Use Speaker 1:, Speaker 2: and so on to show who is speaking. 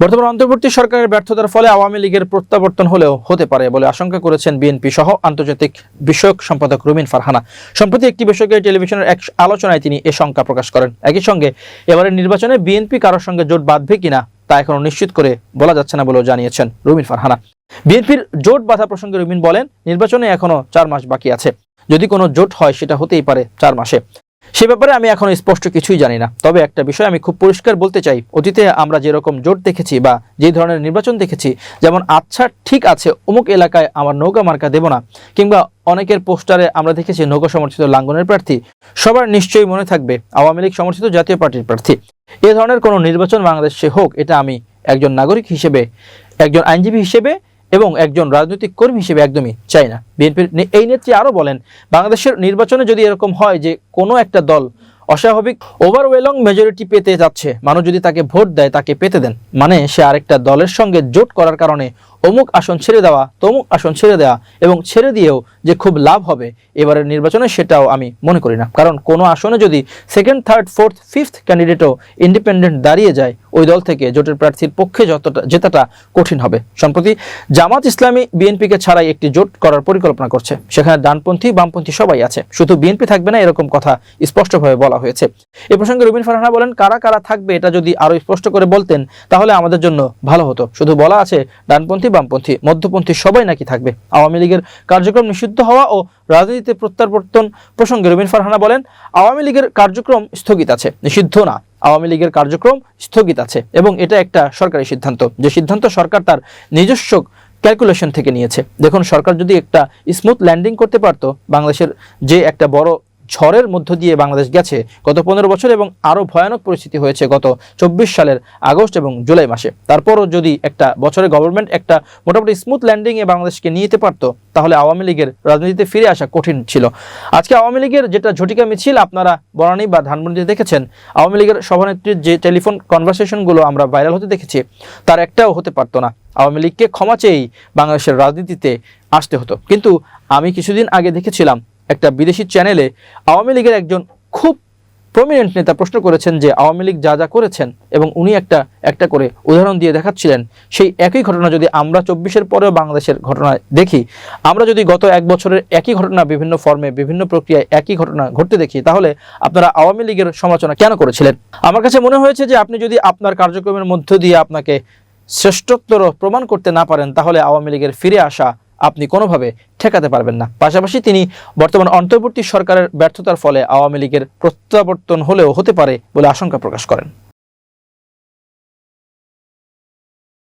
Speaker 1: বর্তমান অন্তর্বর্তী সরকারের ব্যর্থতার ফলে আওয়ামী লীগের প্রত্যাবর্তন হলেও হতে পারে বলে আশঙ্কা করেছেন বিএনপি সহ আন্তর্জাতিক বিষয়ক সম্পাদক রুমিন ফারহানা। সম্প্রতি একটি বেসরকারি টেলিভিশনের এক আলোচনায় তিনি এ শঙ্কা প্রকাশ করেন। একই সঙ্গে এবারের নির্বাচনে বিএনপি কারোর সঙ্গে জোট বাঁধবে কিনা তা এখনও নিশ্চিত করে বলা যাচ্ছে না বলেও জানিয়েছেন রুমিন ফারহানা। বিএনপির জোট বাধা প্রসঙ্গে রুমিন বলেন, নির্বাচনে এখনও চার মাস বাকি আছে। যদি কোনো জোট হয়, সেটা হতেই পারে চার মাসে। সে ব্যাপারে আমি এখনও স্পষ্ট কিছুই জানি না। তবে একটা বিষয় আমি খুব পরিষ্কার বলতে চাই। অতীতে আমরা যেরকম জোট দেখেছি বা যে ধরনের নির্বাচন দেখেছি, যেমন আচ্ছা ঠিক আছে, অমুক এলাকায় আমার নৌকা মার্কা দেব না, কিংবা অনেকের পোস্টারে আমরা দেখেছি নৌকা সমর্থিত লাঙ্গনের প্রার্থী, সবার নিশ্চয়ই মনে থাকবে আওয়ামী লীগ সমর্থিত জাতীয় পার্টির প্রার্থী। এ ধরনের কোনো নির্বাচন বাংলাদেশে হোক, এটা আমি একজন নাগরিক হিসেবে, একজন আইনজীবী হিসেবে এবং একজন রাজনৈতিক কর্মী হিসেবে একদমই চাই না। বিএনপির এই নেত্রী আরও বলেন, বাংলাদেশের নির্বাচনে যদি এরকম হয় যে কোনো একটা দল অস্বাভাবিক ওভারওয়েলং মেজরিটি পেতে যাচ্ছে, মানুষ যদি তাকে ভোট দেয়, তাকে পেতে দেন মানে সে আরেকটা দলের সঙ্গে জোট করার কারণে অমুক আসন ছেড়ে দেওয়া, তমুক আসন ছেড়ে দেওয়া এবং ছেড়ে দিয়েও যে খুব লাভ হবে, এবারের নির্বাচনে সেটাও আমি মনে করি না। কারণ কোনো আসনে যদি সেকেন্ড থার্ড ফোর্থ ফিফথ ক্যান্ডিডেটও ইন্ডিপেন্ডেন্ট দাঁড়িয়ে যায় ওই দল থেকে জোটের প্রার্থীর পক্ষে যতটা জেতাটা কঠিন হবে। সম্প্রতি জামাত ইসলামী বিএনপিকে ছাড়াই একটি জোট করার পরিকল্পনা করছে। সেখানে ডানপন্থী, বামপন্থী সবাই আছে। শুধু বিএনপি থাকবে না, এরকম কথা স্পষ্টভাবে বলা হয়েছে। এ প্রসঙ্গে রবিন ফারহানা বলেন, কারা কারা থাকবে এটা যদি আরও স্পষ্ট করে বলতেন, তাহলে আমাদের জন্য ভালো হতো। শুধু বলা আছে ডানপন্থী, বামপন্থী, মধ্যপন্থী সবাই নাকি থাকবে। আওয়ামী লীগের কার্যক্রম নিষিদ্ধ হওয়া ও রাজনীতিতে প্রত্যাবর্তন প্রসঙ্গে রবিন ফারহানা বলেন, আওয়ামী লীগের কার্যক্রম স্থগিত আছে, নিষিদ্ধ না। আওয়ামী লীগের কার্যক্রম স্থগিত আছে এবং এটা একটা সরকারি সিদ্ধান্ত। যে সিদ্ধান্ত সরকার তার নিজস্ব ক্যালকুলেশন থেকে নিয়েছে। দেখুন, সরকার যদি একটা স্মুথ ল্যান্ডিং করতে পারতো, বাংলাদেশের যে একটা বড় ঝড়ের মধ্য দিয়ে বাংলাদেশ গেছে গত পনেরো বছর এবং আরও ভয়ানক পরিস্থিতি হয়েছে গত চব্বিশ সালের আগস্ট এবং জুলাই মাসে। তারপরও যদি একটা বছরে গভর্নমেন্ট একটা মোটামুটি স্মুথ ল্যান্ডিংয়ে বাংলাদেশকে নিয়ে যেতে পারতো, তাহলে আওয়ামী লীগের রাজনীতিতে ফিরে আসা কঠিন ছিল। আজকে আওয়ামী লীগের যেটা ঝটিকা মিছিল, আপনারা বনানী বা ধানমন্ডিতে দেখেছেন, আওয়ামী লীগের সভানেত্রীর যে টেলিফোন কনভারসেশনগুলো আমরা ভাইরাল হতে দেখেছি, তার একটাও হতে পারতো না। আওয়ামী লীগকে ক্ষমা চেয়েই বাংলাদেশের রাজনীতিতে আসতে হতো। কিন্তু আমি কিছুদিন আগে দেখেছিলাম একটা বিদেশি চ্যানেলে আওয়ামী লীগের একজন খুব প্রমিনেন্ট নেতা প্রশ্ন করেছেন যে আওয়ামী লীগ যা যা করেছেন এবং উনি একটা একটা করে উদাহরণ দিয়ে দেখাচ্ছিলেন, সেই একই ঘটনা যদি আমরা চব্বিশের পরেও বাংলাদেশের ঘটনা দেখি, আমরা যদি গত এক বছরের একই ঘটনা বিভিন্ন ফর্মে বিভিন্ন প্রক্রিয়ায় একই ঘটনা ঘটতে দেখি, তাহলে আপনারা আওয়ামী লীগের সমালোচনা কেন করেছিলেন? আমার কাছে মনে হয়েছে যে আপনি যদি আপনার কার্যক্রমের মধ্য দিয়ে আপনাকে শ্রেষ্ঠত্বর প্রমাণ করতে না পারেন, তাহলে আওয়ামী লীগের ফিরে আসা আপনি কোনোভাবে ঠেকাতে পারবেন না। পাশাপাশি তিনি বর্তমান অন্তর্বর্তী সরকারের ব্যর্থতার ফলে আওয়ামী লীগের প্রত্যাবর্তন হলেও হতে পারে বলে আশঙ্কা প্রকাশ করেন।